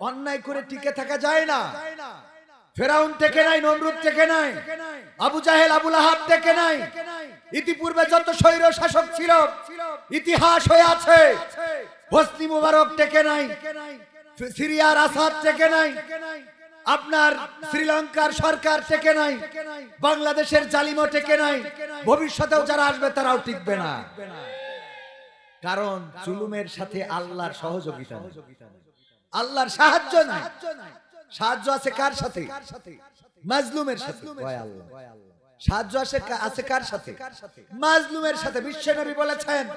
অন্যায় করে টিকে থাকা যায় না। ফেরাউন থেকে নাই, নমরুদ থেকে নাই, আবু জাহেল আবুল আহাব থেকে নাই। ইতিপূর্বে যত স্বৈর শাসক ছিল, ইতিহাস হয়ে আছে। হোসনি মুবারক থেকে নাই, সিরিয়ার আসাদ থেকে নাই, আপনার শ্রীলঙ্কার সরকার থেকে নাই, বাংলাদেশের জালিমও থেকে নাই। ভবিষ্যতেও যারা আসবে, তারাও টিকবে না। কারণ জুলুমের সাথে আল্লাহর সহযোগিতা। আল্লাহর সাহায্য নাই। সাহায্য আছে কার সাথে? মাজলুমের সাথে। আল্লাহ। সাহায্য কা- আছে কার সাথে? মাজলুমের সাথে। বিশ্বনবী বলেছেন,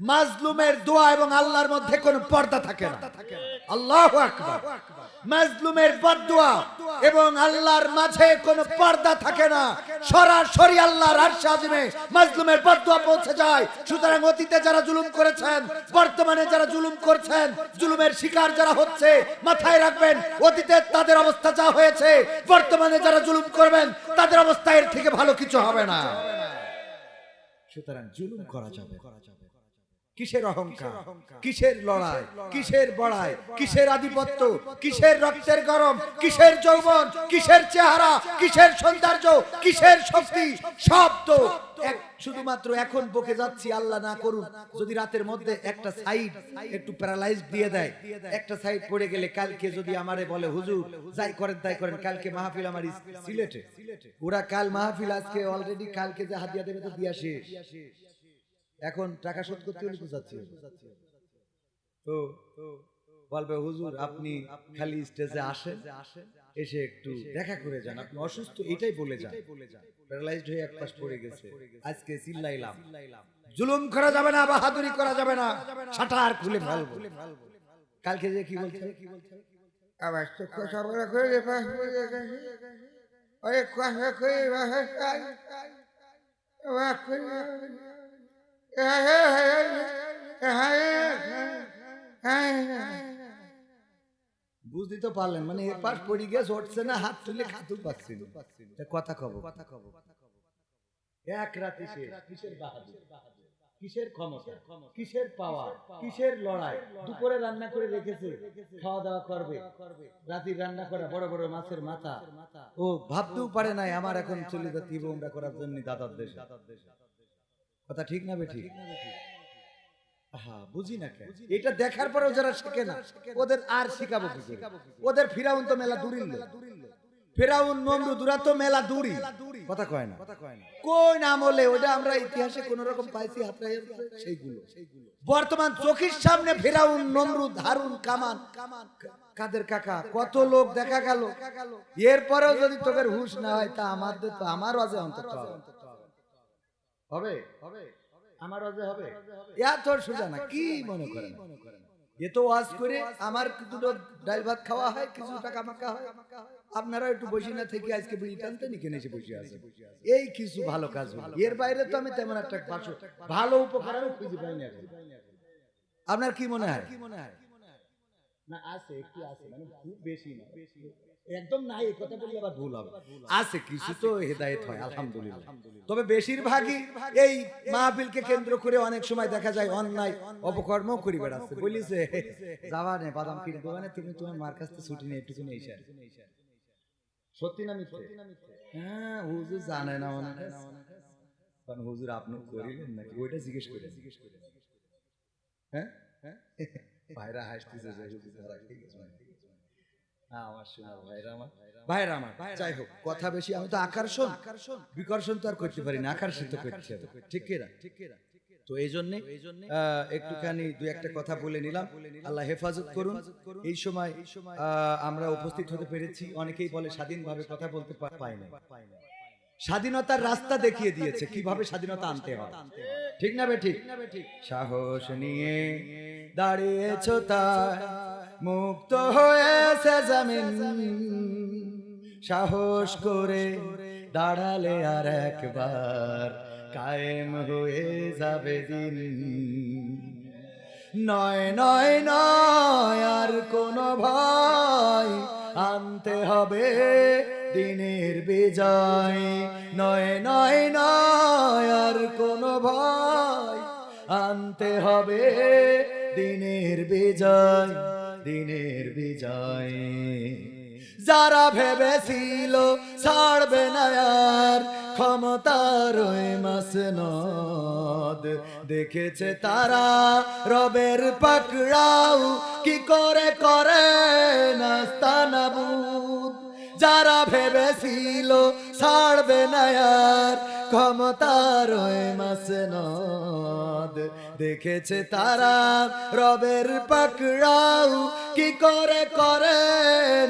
মাজলুমের দোয়া এবং আল্লাহর মধ্যে পর্দা থাকে না। মাজলুমের এবং আল্লাহর মাঝে পর্দা থাকে না। সরাসরি আল্লাহর মাজলুমের পৌঁছে যায়। সুতরাং অতীতে যারা জুলুম করেছেন, বর্তমানে যারা জুলুম করছেন, জুলুমের শিকার যারা হচ্ছে, মাথায় রাখবেন, অতীতে তাদের অবস্থা যা হয়েছে, বর্তমানে যারা জুলুম করবেন, তাদের অবস্থা এর থেকে ভালো কিছু হবে না। সুতরাং জুলুম করা যাবে কিসের অহংকার? কিসের লড়াই? কিসের বড়াই? কিসের আধিপত্য? কিসের রক্তের গরম? কিসের যৌবন? কিসের চেহারা? কিসের সৌন্দর্য? কিসের শক্তি? সব তো শুধুমাত্র এখন বকে যাচ্ছি আল্লাহ না করুন যদি রাতের মধ্যে একটা সাইড একটু প্যারালাইজ দিয়ে দেয় একটা সাইড পড়ে গেলে কালকে যদি আমারে বলে হুজুর যাই করেন তাই করেন কালকে মাহফিল আমার সিলেটে। ওরা কাল মাহফিল আজকে অলরেডি কালকে যে হাদিয়া দেবে তো দিয়া শেষ। এখন টাকা শোধ করতে হলে বুঝাচ্ছি তো, বলবে, হুজুর, আপনি খালি স্টেজে আসেন, এসে একটু দেখা করে যান। আপনি অসুস্থ, এটাই বলে যান। প্যারালাইজড হয়ে এক পাশ পড়ে গেছে। আজকে চিল্লাইলাম জুলুম করা যাবে না, বাহাদুরি করা যাবে না। শাটার খুলে ফেলব। কালকে যে কি বলছে? কি বলছে আবার তো কথা বলা করে রে পাশ পড়ে গেছে। ওই কথা করে করে- বুঝতে তো পারলেন মানে এ পাশ পড়ে গেছে উঠছে না, হাত তুলে খাতুন পাচ্ছি কথা কব কথা কব। এক রাতে শেষ কিসের কিসের ক্ষমতা? কিসের পাওয়ার? কিসের লড়াই? দুপুরে রান্না করে রেখেছে খাওয়া দাওয়া করবে। রাতের রান্না করা বড় বড় মাছের মাথা। ও ভাবতেও পারে নাই, আমার এখন চলে যেতে উমরা করার জন্য দাদার দেশে। কথা ঠিক না বে ঠিক হ্যাঁ বুঝি না কেন? এটা দেখার পরেও যারা শেখে না ওদের আর শিখাবো কি ওদের ফিরাউন তো মেলা দূরিল ফেরাউন নমরুদ ওরা তো মেলা দূরি কথা কয় না। কোন আমলে ওটা আমরা ইতিহাসে কোন রকম পাইছি সেইগুলো। বর্তমান চোখের সামনে ফেরাউন নমরুদ হারুন কামান। কাদের কাকা? কত লোক দেখা গেল। এরপরেও যদি তোদের হুশ না হয় তা আমাদের তো আমার অজে অন্তত হবে। হবে। আমার অজে হবে? এত সোজা না কি মনে করেন? এ তো ওয়াজ করে আমার দুটো ডাল ভাত খাওয়া হয় কিছু টাকা মাকা হয়। আপনারা একটু বসে না থেকে আজকে বিড়ি টানতে নিকে এসে বসে আছে এই কিছু ভালো কাজ হলো। এর বাইরে তো আমি তেমন একটা ভালো উপকার আমি খুঁজে পাই না। আপনার কি মনে হয়? না আছে একটু আছে মানে খুব বেশি না। একদম নাই এই কথা বলি আবার ভুল হবে। আছে কিছু তো হেদায়েত হয় আলহামদুলিল্লাহ। তবে বেশিরভাগই এই মাহফিলকে কেন্দ্র করে অনেক সময় দেখা যায় অন্যায় অপকর্ম করি বেড়াচ্ছে বলিছে যাবা নে বাদাম কিনে দোকানে তুমি তোমার মার কাছ থেকে ছুটি নিয়ে একটু এসে সত্যি না মিথ্যে? হ্যাঁ হুজুর জানে না অনেক। কারণ হুজুর আপনি করিলেন নাকি? ওইটা জিজ্ঞেস করে জিজ্ঞেস করে হ্যাঁ? হ্যাঁ? ভাইরা হাসতেছে যে হুজুর ধরা খেয়ে গেছে। হ্যাঁ, আমার শোনা ভাইরা আমার। যাই হোক কথা বেশি আমি তো আকর্ষণ। বিকর্ষণ তো আর করতে পারি না আকর্ষণ তো করতে হবে। ঠিক কিনা তো এই জন্য একটুখানি একটা কথা বলে নিলাম। আল্লাহ হেফাজত করুন। এই সময় আমরা উপস্থিত হতে পেরেছি। অনেকেই বলে স্বাধীনভাবে কথা বলতে পাই না স্বাধীনতার রাস্তা দেখিয়ে দিয়েছে। কীভাবে স্বাধীনতা আনতে হয়? ঠিক না বে ঠিক? সাহস নিয়ে দাঁড়িয়েছ তাই। মুক্ত হয়েছে জামিন। সাহস করে দাঁড়ালে আর একবার কায়েম হয়ে যাবে দিন। নয় নয় নয়, আর কোনো ভয় আনতে হবে দিনের বিজয়। নয় নয় নয়, আর কোনো ভয় আনতে হবে দিনের বিজয়। দিনের বিজয়। যারা ভেবেছিল ছাড়বে না আর ক্ষমতার মাসনদ দেখেছে তারা রবের পাকড়াও কি করে করে নাস্তানাবুদ যারা ভেবেছিল ছাড়বে না আর ক্ষমতার মাসনদ দেখেছে তারা রবের পাকড়াও। কি করে করে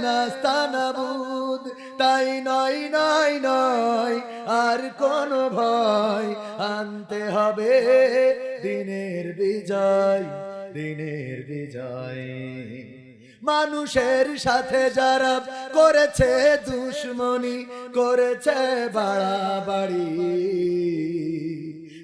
নাস্তানাবুদ তাই নয় নয় নয়, আর কোন ভয়। আনতে হবে দিনের বিজয় দিনের বিজয়। মানুষের সাথে যারা করেছে দুশ্মনী, করেছে বাড়াবাড়ি।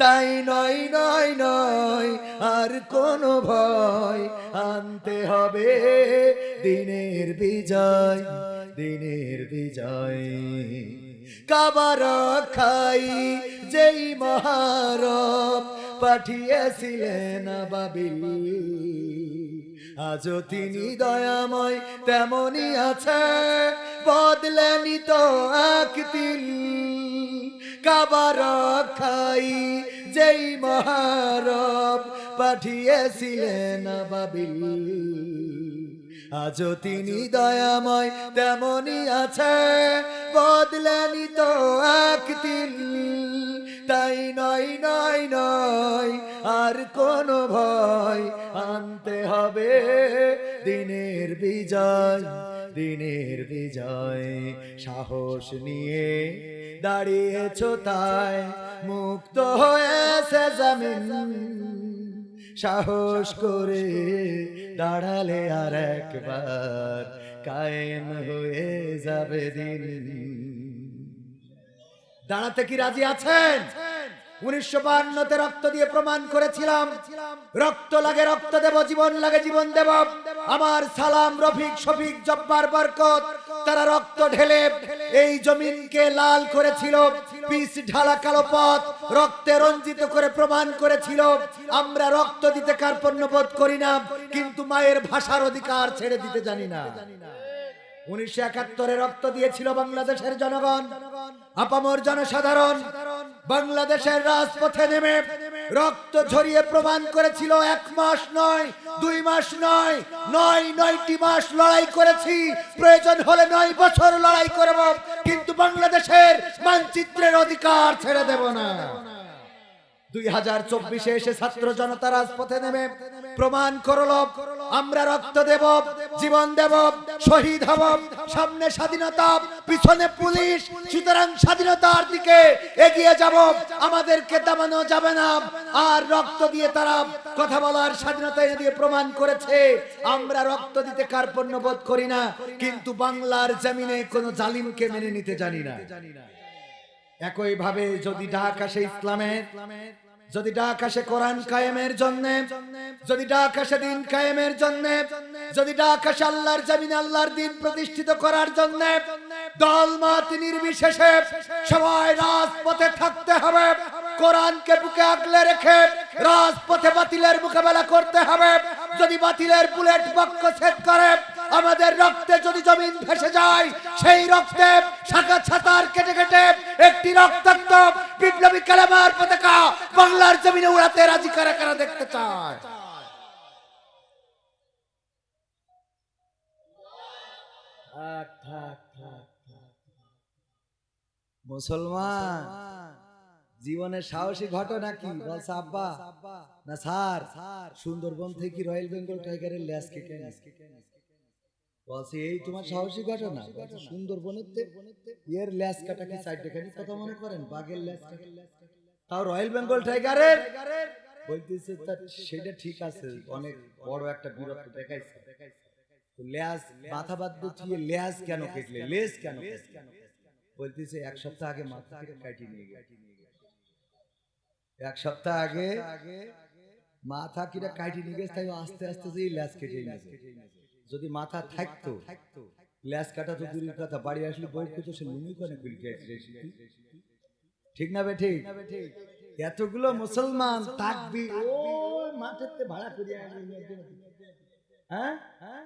তাই নয় নয় নয়, আর কোন ভয় আনতে হবে। দিনের বিজয় দিনের বিজয়। কাবার খাই যেই মহারব পাঠিয়েছিলেন বাবিল আজও তিনি দয়াময় তেমনই আছে বদলেনি তো একদিন কাবার খাই, যেই মহারব পাঠিয়েছিলেন বাবিল আজও তিনি দয়াময় তেমনই আছে, বদলেনি তো একদিন। তাই নয় নয় নয়, আর কোন ভয় আনতে হবে। দিনের বিজয় দিনের বিজয়, সাহস নিয়ে দাঁড়িয়েছ তাই মুক্ত হয়েছে জামিন। সাহস করে দাঁড়ালে আর একবার কায়েম হয়ে যাবে দিন। দাঁড়াতে কি রাজি আছেন? রঞ্জিত করে প্রমাণ করেছিল। আমরা রক্ত দিতে কার্পণ্য বোধ করি না, কিন্তু মায়ের ভাষার অধিকার ছেড়ে দিতে জানি না। উনিশশো একাত্তরে রক্ত দিয়েছিল বাংলাদেশের জনগণ, আপামর জনসাধারণ বাংলাদেশের রাজপথে নেমে রক্ত ঝরিয়ে প্রমাণ করেছিল এক মাস নয়, দুই মাস নয় নয়, নয়টি মাস লড়াই করেছি। প্রয়োজন হলে নয় বছর লড়াই করব, কিন্তু বাংলাদেশের মানচিত্রের অধিকার ছেড়ে দেব না। দুই হাজার চব্বিশে এসে ছাত্র জনতা রাজপথে নেমে প্রমাণ করল, আমরা রক্ত দেব জীবন দেব, শহীদ হব। সামনে স্বাধীনতা, পিছনে পুলিশ। সুতরাং স্বাধীনতার দিকে এগিয়ে যাব। আমাদেরকে দামানো যাবে না। আর রক্ত দিয়ে তারা কথা বলার স্বাধীনতা এনে দিয়ে প্রমাণ করেছে। আমরা রক্ত দিতে কার্পণ্য বোধ করি না। কিন্তু বাংলার জমিনে কোনো জালিমকে মেনে নিতে জানি না। একই ভাবে যদি ডাক আসে ইসলামের যদি ডাক আসে কোরআন কায়েমের জন্য, যদি ডাক আসে দিন কায়েমের জন্য, যদি ডাক আসে আল্লাহর জমিন আল্লাহর দিন প্রতিষ্ঠিত করার জন্য, দল মত নির্বিশেষে সবাই রাজপথে থাকতে হবে, কোরআনকে বুকে আগলে রেখে রাজপথে বাতিলের মোকাবেলা করতে হবে। যদি বাতিলের বুলেট বাক্য ছেদ করে, আমাদের রক্তে যদি জমিন ভেসে যায়, সেই রক্তে শাখা ছাতার কেটে কেটে একটি রক্তাক্ত বিপ্লবী কালামার পতাকা বাংলার জমিনে উড়াতে রাজি কারা কারা দেখতে চায়। মুসলমান জীবনের সাহসী ঘটনা কি বলছে আব্বা না স্যার সুন্দরবন থেকে রয়্যাল বেঙ্গল টাইগারের ল্যাস কেটে। বলছে এই তোমার সাহসী ঘটনা সুন্দরবনের এর ল্যাস কাটা কি সাইড দেখানি? কথা মনে করেন? বাঘের ল্যাস কাটা। তাও রয়্যাল বেঙ্গল টাইগারের বলতেছে সেটা ঠিক আছে অনেক বড় একটা বীরত্ব দেখাইছে। ল্যাস মাথা বাদ দিয়ে ল্যাস কেন কেটলে লেস কেন বলতেছে এক সপ্তাহ আগে মাথা কেটে নিয়ে গেছে এক সপ্তাহ আগে মাথা কিরা কাটি নিয়ে গেছে তাই আস্তে আস্তে যে ল্যাস কেটে নিয়েছে যদি মাথা থাকতো গ্লাস কাটা তো দূরের কথা বাড়ি আসলে বই খেতে সে লুঙ্গি খুলতে ঠিক না বে ঠিক। এতগুলো মুসলমান থাকবি ও মাঠেতে ভাড়া করিয়া হ্যাঁ? হ্যাঁ?